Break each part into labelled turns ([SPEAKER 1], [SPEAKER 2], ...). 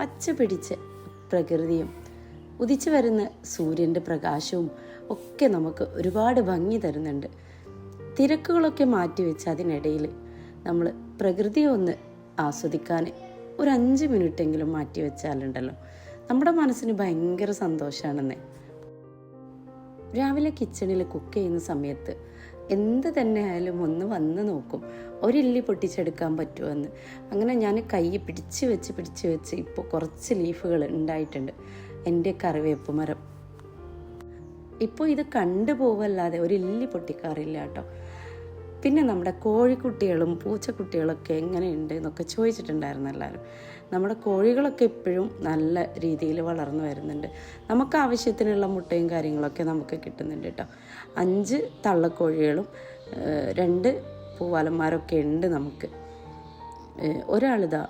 [SPEAKER 1] പച്ച പിടിച്ച പ്രകൃതിയും ഉദിച്ചു വരുന്ന സൂര്യന്റെ പ്രകാശവും ഒക്കെ നമുക്ക് ഒരുപാട് ഭംഗി തരുന്നുണ്ട്. തിരക്കുകളൊക്കെ മാറ്റിവെച്ച് അതിനിടയിൽ നമ്മൾ പ്രകൃതിയെ ഒന്ന് ആസ്വദിക്കാൻ ഒരു അഞ്ച് മിനിറ്റെങ്കിലും മാറ്റി വെച്ചാലുണ്ടല്ലോ. നമ്മുടെ മനസ്സിന് ഭയങ്കര സന്തോഷമാണെന്നേ രാവിലെ കിച്ചണിൽ കുക്ക് ചെയ്യുന്ന സമയത്ത് എന്ത് തന്നെ ആയാലും ഒന്ന് വന്ന് നോക്കും. ഒരില്ലി പൊട്ടിച്ചെടുക്കാൻ പറ്റുമെന്ന് അങ്ങനെ ഞാൻ കൈ പിടിച്ച് വെച്ച് പിടിച്ച് വെച്ച് ഇപ്പോൾ കുറച്ച് ലീഫുകൾ ഉണ്ടായിട്ടുണ്ട്. എന്റെ കറിവേപ്പ് മരം. ഇപ്പോൾ ഇത് കണ്ടു ഒരില്ലി ഒരു ഇല്ലി പൊട്ടിക്കാറില്ല കേട്ടോ. പിന്നെ നമ്മുടെ കോഴിക്കുട്ടികളും പൂച്ചക്കുട്ടികളൊക്കെ എങ്ങനെയുണ്ട് എന്നൊക്കെ ചോദിച്ചിട്ടുണ്ടായിരുന്നു എല്ലാവരും. നമ്മുടെ കോഴികളൊക്കെ എപ്പോഴും നല്ല രീതിയിൽ വളർന്നു വരുന്നുണ്ട്. നമുക്ക് ആവശ്യത്തിനുള്ള മുട്ടയും കാര്യങ്ങളൊക്കെ നമുക്ക് കിട്ടുന്നുണ്ട് കേട്ടോ. അഞ്ച് തള്ളക്കോഴികളും രണ്ട് പൂവാലന്മാരൊക്കെ ഉണ്ട് നമുക്ക്. ഒരാളിതാ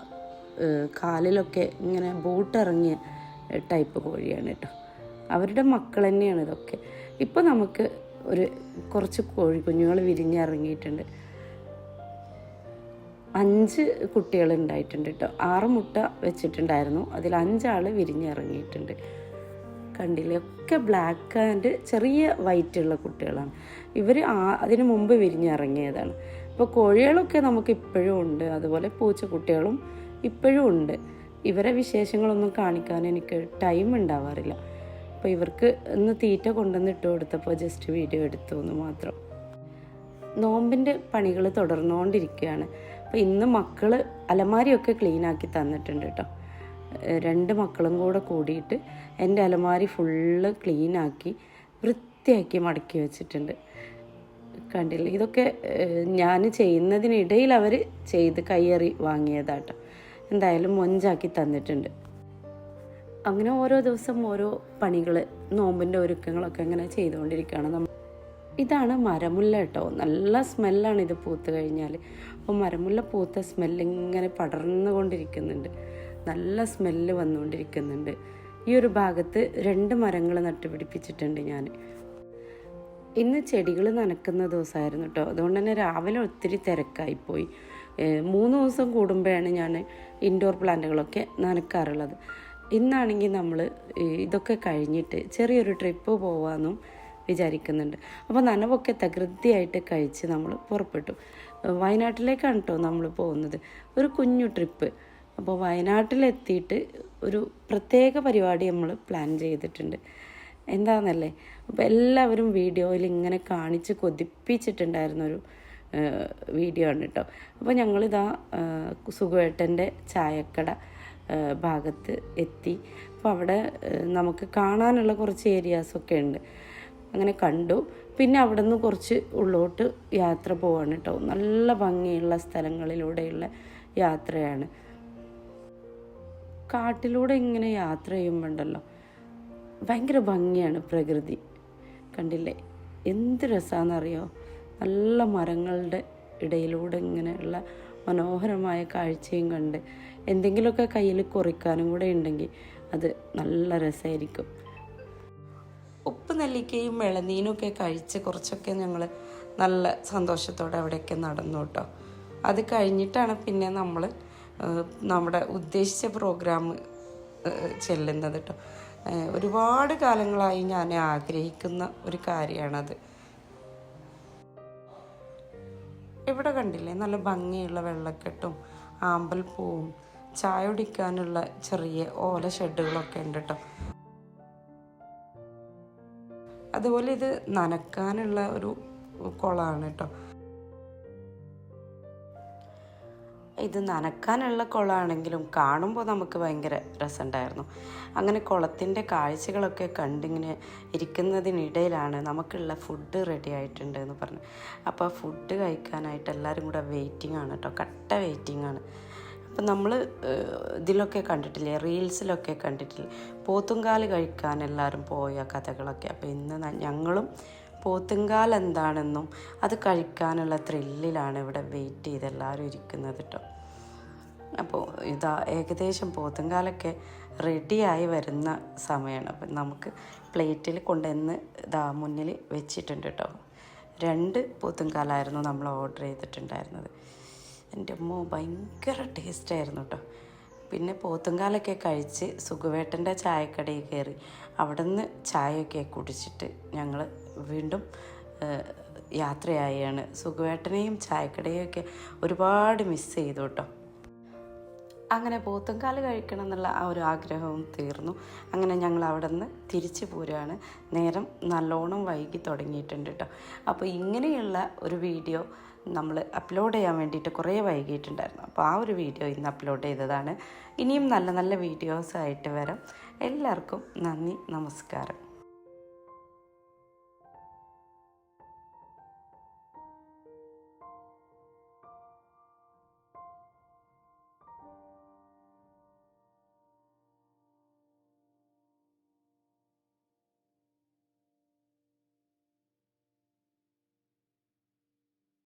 [SPEAKER 1] കാലിലൊക്കെ ഇങ്ങനെ ബൂട്ടിറങ്ങിയ ടൈപ്പ് കോഴിയാണ് കേട്ടോ. അവരുടെ മക്കൾ തന്നെയാണ് ഇതൊക്കെ. ഇപ്പോൾ നമുക്ക് ഒരു കുറച്ച് കോഴിക്കുഞ്ഞുങ്ങൾ വിരിഞ്ഞിറങ്ങിയിട്ടുണ്ട്. അഞ്ച് കുട്ടികൾ ഉണ്ടായിട്ടുണ്ട് കേട്ടോ. ആറ് മുട്ട വെച്ചിട്ടുണ്ടായിരുന്നു. അതിൽ അഞ്ചാൾ വിരിഞ്ഞിറങ്ങിയിട്ടുണ്ട്. കണ്ടില്ലേ? ഒക്കെ ബ്ലാക്ക് ആൻഡ് ചെറിയ വൈറ്റ് ഉള്ള കുട്ടികളാണ്. ഇവർ അതിന് മുമ്പ് വിരിഞ്ഞിറങ്ങിയതാണ്. ഇപ്പോൾ കോഴികളൊക്കെ നമുക്ക് ഇപ്പോഴും ഉണ്ട്. അതുപോലെ പൂച്ച കുട്ടികളും ഇപ്പോഴും ഉണ്ട്. ഇവരെ വിശേഷങ്ങളൊന്നും കാണിക്കാൻ എനിക്ക് ടൈം ഉണ്ടാവാറില്ല. അപ്പോൾ ഇവർക്ക് ഇന്ന് തീറ്റ കൊണ്ടുവന്ന് ഇട്ട് കൊടുത്തപ്പോൾ ജസ്റ്റ് വീഡിയോ എടുത്തു എന്ന് മാത്രം. നോമ്പിന്റെ പണികൾ തുടർന്നുകൊണ്ടിരിക്കുകയാണ് അപ്പോൾ ഇന്ന് മക്കൾ അലമാരിയൊക്കെ ക്ലീൻ ആക്കി തന്നിട്ടുണ്ട് കേട്ടോ രണ്ട് മക്കളും കൂടെ കൂടിയിട്ട് എന്റെ അലമാരി ഫുള്ള് ക്ലീൻ ആക്കി വൃത്തിയാക്കി മടക്കി വെച്ചിട്ടുണ്ട്. കണ്ടില്ല? ഇതൊക്കെ ഞാൻ ചെയ്യുന്നതിനിടയിൽ അവർ ചെയ്ത് കയ്യേറി വാങ്ങിയതാട്ടോ എന്തായാലും മൊഞ്ചാക്കി തന്നിട്ടുണ്ട്. അങ്ങനെ ഓരോ ദിവസം ഓരോ പണികൾ നോമ്പിന്റെ ഒരുക്കങ്ങളൊക്കെ അങ്ങനെ ചെയ്തുകൊണ്ടിരിക്കുകയാണ് നമ്മൾ ഇതാണ് മരമുല്ല കേട്ടോ. നല്ല സ്മെല്ലാണ് ഇത് പൂത്ത് കഴിഞ്ഞാൽ അപ്പോൾ മരമുല്ല പൂത്ത സ്മെല്ലിങ്ങനെ പടർന്നുകൊണ്ടിരിക്കുന്നുണ്ട്. നല്ല സ്മെല്ല് വന്നുകൊണ്ടിരിക്കുന്നുണ്ട്. ഈ ഒരു ഭാഗത്ത് രണ്ട് മരങ്ങൾ നട്ടുപിടിപ്പിച്ചിട്ടുണ്ട് ഞാൻ ഇന്ന് ചെടികൾ നനക്കുന്ന ദിവസമായിരുന്നു കേട്ടോ. അതുകൊണ്ട് തന്നെ രാവിലെ ഒത്തിരി തിരക്കായിപ്പോയി മൂന്ന് ദിവസം കൂടുമ്പോഴാണ് ഞാൻ ഇൻഡോർ പ്ലാന്റുകളൊക്കെ നനക്കാറുള്ളത്. ഇന്നാണെങ്കിൽ നമ്മൾ ഇതൊക്കെ കഴിഞ്ഞിട്ട് ചെറിയൊരു ട്രിപ്പ് പോകാമെന്നും വിചാരിക്കുന്നുണ്ട്. അപ്പോൾ നനവൊക്കെ തകൃതിയായിട്ട് കഴിച്ച് നമ്മൾ പുറപ്പെട്ടു. വയനാട്ടിലേക്കാണ് കേട്ടോ നമ്മൾ പോകുന്നത്. ഒരു കുഞ്ഞു ട്രിപ്പ്. അപ്പോൾ വയനാട്ടിലെത്തിയിട്ട് ഒരു പ്രത്യേക പരിപാടി നമ്മൾ പ്ലാൻ ചെയ്തിട്ടുണ്ട്. എന്താണെന്നല്ലേ അപ്പോൾ എല്ലാവരും വീഡിയോയിൽ ഇങ്ങനെ കാണിച്ച് കൊതിപ്പിച്ചിട്ടുണ്ടായിരുന്ന ഒരു വീഡിയോ ആണ് കേട്ടോ അപ്പോൾ ഞങ്ങളിതാ സുഖേട്ടന്റെ ചായക്കട ഭാഗത്ത് എത്തി. അപ്പോൾ അവിടെ നമുക്ക് കാണാനുള്ള കുറച്ച് ഏരിയാസൊക്കെ ഉണ്ട്. അങ്ങനെ കണ്ടു. പിന്നെ അവിടെ നിന്ന് കുറച്ച് ഉള്ളോട്ട് യാത്ര പോവാണ് കേട്ടോ. നല്ല ഭംഗിയുള്ള സ്ഥലങ്ങളിലൂടെയുള്ള യാത്രയാണ്. കാട്ടിലൂടെ ഇങ്ങനെ യാത്ര ചെയ്യുമ്പോണ്ടല്ലോ ഭയങ്കര ഭംഗിയാണ് പ്രകൃതി. കണ്ടില്ലേ? എന്ത് രസമാണെന്നറിയോ നല്ല മരങ്ങളുടെ ഇടയിലൂടെ ഇങ്ങനെയുള്ള മനോഹരമായ കാഴ്ചയും കണ്ട് എന്തെങ്കിലുമൊക്കെ കയ്യിൽ കുറിക്കാനും കൂടെ ഉണ്ടെങ്കിൽ അത് നല്ല രസമായിരിക്കും. ഉപ്പ് നെല്ലിക്കയും ഇളനീനൊക്കെ കഴിച്ച് കുറച്ചൊക്കെ ഞങ്ങൾ നല്ല സന്തോഷത്തോടെ അവിടെയൊക്കെ നടന്നു കേട്ടോ. അത് കഴിഞ്ഞിട്ടാണ് പിന്നെ നമ്മൾ നമ്മുടെ ഉദ്ദേശിച്ച പ്രോഗ്രാം ചെല്ലുന്നത് കേട്ടോ. ഒരുപാട് കാലങ്ങളായി ഞാൻ ആഗ്രഹിക്കുന്ന ഒരു കാര്യമാണത്. ഇവിടെ കണ്ടില്ലേ? നല്ല ഭംഗിയുള്ള വെള്ളക്കെട്ടും ആമ്പൽപ്പൂവും ചായ കുടിക്കാനുള്ള ചെറിയ ഓല ഷെഡുകളൊക്കെ ഉണ്ട് കേട്ടോ അതുപോലെ ഇത് നനക്കാനുള്ള ഒരു കുളമാണ് കേട്ടോ ഇത് നനക്കാനുള്ള കുളമാണെങ്കിലും കാണുമ്പോൾ നമുക്ക് ഭയങ്കര രസമുണ്ടായിരുന്നു. അങ്ങനെ കുളത്തിന്റെ കാഴ്ചകളൊക്കെ കണ്ടിങ്ങനെ ഇരിക്കുന്നതിനിടയിലാണ് നമുക്കുള്ള ഫുഡ് റെഡി ആയിട്ടുണ്ട് എന്ന് പറഞ്ഞു. അപ്പോൾ ആ ഫുഡ് കഴിക്കാനായിട്ട് എല്ലാവരും കൂടെ വെയിറ്റിംഗ് ആണ് കേട്ടോ. കട്ട വെയിറ്റിംഗ് ആണ്. അപ്പം നമ്മൾ ഇതിലൊക്കെ കണ്ടിട്ടില്ലേ? റീൽസിലൊക്കെ കണ്ടിട്ടില്ലേ? പോത്തുങ്കാൽ കഴിക്കാൻ എല്ലാവരും പോയ കഥകളൊക്കെ. അപ്പോൾ ഇന്ന് ഞങ്ങളും പോത്തുങ്കാൽ എന്താണെന്നും അത് കഴിക്കാനുള്ള ത്രില്ലിലാണ് ഇവിടെ വെയിറ്റ് ചെയ്ത് എല്ലാവരും ഇരിക്കുന്നത് കേട്ടോ. അപ്പോൾ ഇതാ ഏകദേശം പോത്തുംകാലൊക്കെ റെഡിയായി വരുന്ന സമയമാണ് അപ്പം നമുക്ക് പ്ലേറ്റിൽ കൊണ്ടുവന്ന് ഇതാ മുന്നിൽ വെച്ചിട്ടുണ്ട് കേട്ടോ. രണ്ട് പോത്തുംകാലായിരുന്നു നമ്മൾ ഓർഡർ ചെയ്തിട്ടുണ്ടായിരുന്നത്. എന്റെ അമ്മ ഭയങ്കര ടേസ്റ്റായിരുന്നു കേട്ടോ. പിന്നെ പോത്തുംകാലൊക്കെ കഴിച്ച് സുഖുവേട്ടന്റെ ചായക്കടയിൽ കയറി അവിടെ നിന്ന് ചായയൊക്കെ കുടിച്ചിട്ട് ഞങ്ങൾ വീണ്ടും യാത്രയായാണ്. സുഖുവേട്ടനെയും ചായക്കടയൊക്കെ ഒരുപാട് മിസ് ചെയ്തു കേട്ടോ. അങ്ങനെ പോത്തുംകാൽ കഴിക്കണം എന്നുള്ള ആ ഒരു ആഗ്രഹവും തീർന്നു. അങ്ങനെ ഞങ്ങൾ അവിടെ നിന്ന് തിരിച്ചു പോരുകയാണ്. നേരം നല്ലോണം വൈകി തുടങ്ങിയിട്ടുണ്ട് കേട്ടോ. അപ്പോൾ ഇങ്ങനെയുള്ള ഒരു വീഡിയോ നമ്മൾ അപ്ലോഡ് ചെയ്യാൻ വേണ്ടിയിട്ട് കുറേ വൈകിയിട്ടുണ്ടായിരുന്നു. അപ്പോൾ ആ ഒരു വീഡിയോ ഇന്ന് അപ്ലോഡ് ചെയ്തതാണ്. ഇനിയും നല്ല നല്ല വീഡിയോസ് ആയിട്ട് വരാം. എല്ലാവർക്കും നന്ദി നമസ്കാരം.